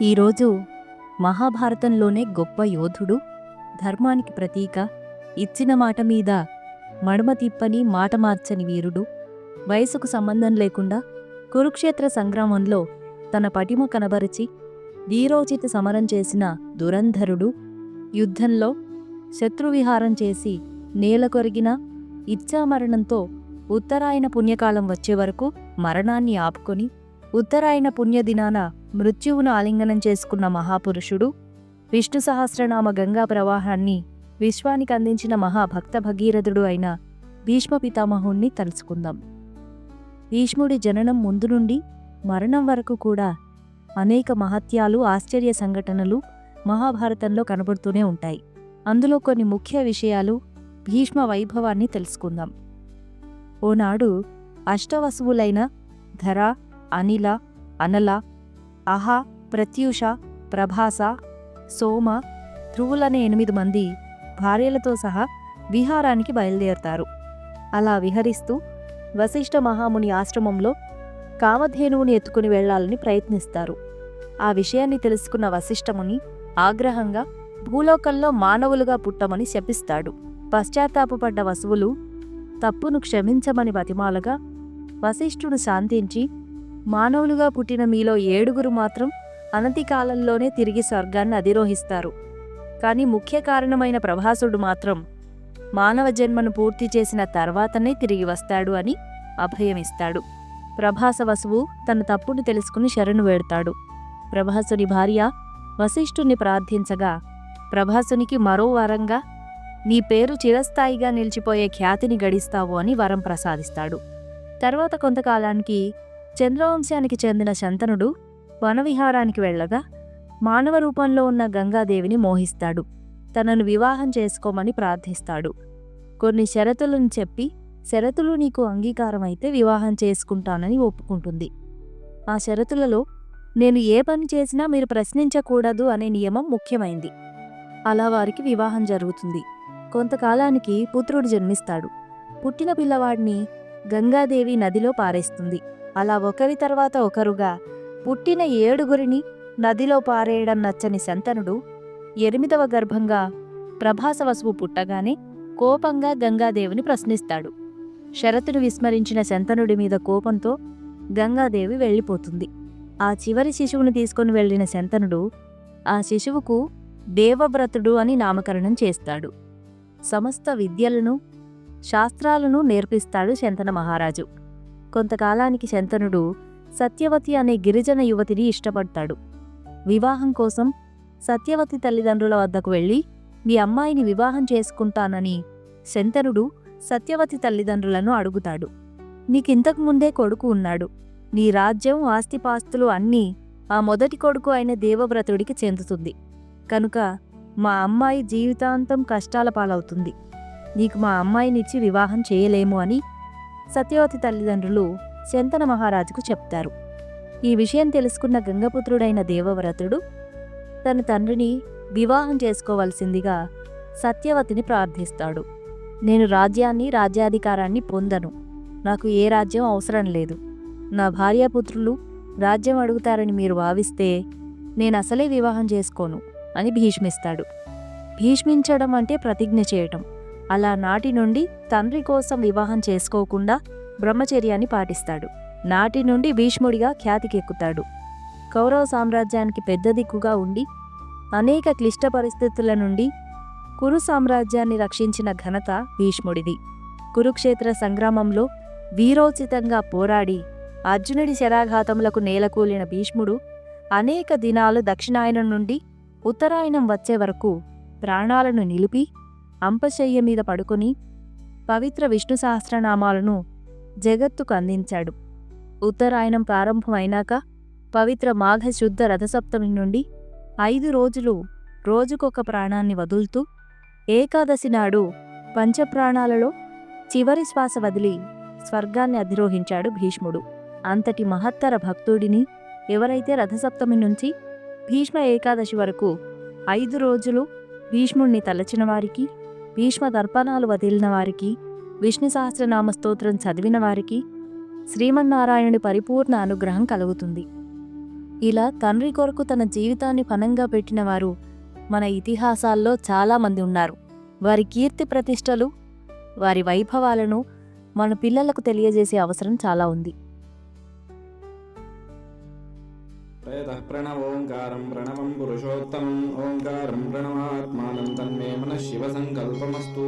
ఈరోజు మహాభారతంలోనే గొప్ప యోధుడు ధర్మానికి ప్రతీక ఇచ్చిన మాట మీద మడమ తిప్పని మాట మార్చని వీరుడు. వయసుకు సంబంధం లేకుండా కురుక్షేత్ర సంగ్రామంలో తన పటిమ కనబరిచి ధీరోచిత సమరం చేసిన దురంధరుడు యుద్ధంలో శత్రువిహారం చేసి నేల కొరిగిన ఇచ్చామరణంతో ఉత్తరాయణ పుణ్యకాలం వచ్చే వరకు మరణాన్ని ఆపుకొని ఉత్తరాయణ పుణ్యదినాన మృత్యువును ఆలింగనం చేసుకున్న మహాపురుషుడు విష్ణు సహస్రనామ గంగా ప్రవాహాన్ని విశ్వానికి అందించిన మహాభక్త భగీరథుడు అయిన భీష్మ పితామహుణ్ణి తలుసుకుందాం భీష్ముడి జననం ముందు నుండి మరణం వరకు కూడా అనేక మహత్యాలు ఆశ్చర్య సంఘటనలు మహాభారతంలో కనబడుతూనే ఉంటాయి. అందులో కొన్ని ముఖ్య విషయాలు భీష్మ వైభవాన్ని తెలుసుకుందాం. ఓనాడు అష్టవసువులైన ధర అనిల అనల అహ ప్రత్యూష ప్రభాస సోమ ధ్రువులనే ఎనిమిది మంది భార్యలతో సహా విహారానికి బయలుదేరతారు. అలా విహరిస్తూ వశిష్ఠ మహాముని ఆశ్రమంలో కామధేనువుని ఎత్తుకుని వెళ్ళాలని ప్రయత్నిస్తారు. ఆ విషయాన్ని తెలుసుకున్న వశిష్ఠముని ఆగ్రహంగా భూలోకంలో మానవులుగా పుట్టమని శపిస్తాడు. పశ్చాత్తాపపడ్డ వసువులు తప్పును క్షమించమని బతిమాలగా వశిష్ఠుడు శాంతించి మానవులుగా పుట్టిన మీలో ఏడుగురు మాత్రం అనతి కాలంలోనే తిరిగి స్వర్గాన్ని అధిరోహిస్తారు. కానీ ముఖ్య కారణమైన ప్రభాసుడు మాత్రం మానవ జన్మను పూర్తి చేసిన తర్వాతనే తిరిగి వస్తాడు అని అభయమిస్తాడు. ప్రభాస వసువు తన తప్పును తెలుసుకుని శరణు వేడతాడు. ప్రభాసుని భార్య వశిష్ఠుని ప్రార్థించగా ప్రభాసునికి మరో వరంగా నీ పేరు చిరస్థాయిగా నిలిచిపోయే ఖ్యాతిని గడిస్తావు అని వరం ప్రసాదిస్తాడు. తర్వాత కొంతకాలానికి చంద్రవంశానికి చెందిన శంతనుడు వనవిహారానికి వెళ్ళగా మానవ రూపంలో ఉన్న గంగాదేవిని మోహిస్తాడు. తనను వివాహం చేసుకోమని ప్రార్థిస్తాడు. కొన్ని షరతులను చెప్పి షరతులు నీకు అంగీకారమైతే వివాహం చేసుకుంటానని ఒప్పుకుంటుంది. ఆ షరతులలో నేను ఏ పని చేసినా మీరు ప్రశ్నించకూడదు అనే నియమం ముఖ్యమైంది. అలా వారికి వివాహం జరుగుతుంది. కొంతకాలానికి పుత్రుడు జన్మిస్తాడు. పుట్టిన పిల్లవాడిని గంగాదేవి నదిలో పారేస్తుంది. అలా ఒకరి తర్వాత ఒకరుగా పుట్టిన ఏడుగురిని నదిలో పారేయడం నచ్చని శంతనుడు ఎనిమిదవ గర్భంగా ప్రభాసవసువు పుట్టగానే కోపంగా గంగాదేవిని ప్రశ్నిస్తాడు. శరతును విస్మరించిన శంతనుడి మీద కోపంతో గంగాదేవి వెళ్ళిపోతుంది. ఆ చివరి శిశువును తీసుకొని వెళ్ళిన శంతనుడు ఆ శిశువుకు దేవవ్రతుడు అని నామకరణం చేస్తాడు. సమస్త విద్యలను శాస్త్రాలను నేర్పిస్తాడు శంతన మహారాజు. కొంతకాలానికి శంతనుడు సత్యవతి అనే గిరిజన యువతిని ఇష్టపడతాడు. వివాహం కోసం సత్యవతి తల్లిదండ్రుల వద్దకు వెళ్ళి మీ అమ్మాయిని వివాహం చేసుకుంటానని శంతనుడు సత్యవతి తల్లిదండ్రులను అడుగుతాడు. నీకింతకు ముందే కొడుకు ఉన్నాడు. నీ రాజ్యం ఆస్తిపాస్తులు అన్నీ ఆ మొదటి కొడుకు అయిన దేవవ్రతుడికి చెందుతుంది. కనుక మా అమ్మాయి జీవితాంతం కష్టాల పాలవుతుంది. నీకు మా అమ్మాయినిచ్చి వివాహం చేయలేము అని సత్యవతి తల్లిదండ్రులు శంతన మహారాజుకు చెప్తారు. ఈ విషయం తెలుసుకున్న గంగపుత్రుడైన దేవవ్రతుడు తన తండ్రిని వివాహం చేసుకోవలసిందిగా సత్యవతిని ప్రార్థిస్తాడు. నేను రాజ్యాన్ని రాజ్యాధికారాన్ని పొందను. నాకు ఏ రాజ్యం అవసరం లేదు. నా భార్యాపుత్రులు రాజ్యం అడుగుతారని మీరు భావిస్తే నేను అసలే వివాహం చేసుకోను అని భీష్మిస్తాడు. భీష్మించడం అంటే ప్రతిజ్ఞ చేయటం. అలా నాటి నుండి తండ్రి కోసం వివాహం చేసుకోకుండా బ్రహ్మచర్యాన్ని పాటిస్తాడు. నాటి నుండి భీష్ముడిగా ఖ్యాతికెక్కుతాడు. కౌరవ సామ్రాజ్యానికి పెద్ద దిక్కుగా ఉండి అనేక క్లిష్ట పరిస్థితుల నుండి కురు సామ్రాజ్యాన్ని రక్షించిన ఘనత భీష్ముడిది. కురుక్షేత్ర సంగ్రామంలో వీరోచితంగా పోరాడి అర్జునుడి శరాఘాతములకు నేలకూలిన భీష్ముడు అనేక దినాలు దక్షిణాయనం నుండి ఉత్తరాయణం వచ్చే వరకు ప్రాణాలను నిలిపి అంపశయ్య మీద పడుకుని పవిత్ర విష్ణు సహస్రనామాలను జగత్తుకు అందించాడు. ఉత్తరాయణం ప్రారంభమైనాక పవిత్ర మాఘశుద్ధ రథసప్తమి నుండి ఐదు రోజులు రోజుకొక ప్రాణాన్ని వదులుతూ ఏకాదశి నాడు పంచప్రాణాలలో చివరి శ్వాస వదిలి స్వర్గాన్ని అధిరోహించాడు భీష్ముడు. అంతటి మహత్తర భక్తుడిని ఎవరైతే రథసప్తమి నుంచి భీష్మ ఏకాదశి వరకు ఐదు రోజులు భీష్ముణ్ణి తలచిన వారికి భీష్మ దర్పణాలు వదిలిన వారికి విష్ణు సహస్రనామ స్తోత్రం చదివిన వారికి శ్రీమన్నారాయణుడి పరిపూర్ణ అనుగ్రహం కలుగుతుంది. ఇలా తండ్రి కొరకు తన జీవితాన్ని పనంగా పెట్టిన వారు మన ఇతిహాసాల్లో చాలామంది ఉన్నారు. వారి కీర్తి ప్రతిష్టలు వారి వైభవాలను మన పిల్లలకు తెలియజేసే అవసరం చాలా ఉంది. प्रयतः प्रणवोङ्कारं प्रणवं पुरुषोत्तमम् ओङ्कारं प्रणवात्मानं तन्मे मनः शिवसङ्कल्पमस्तु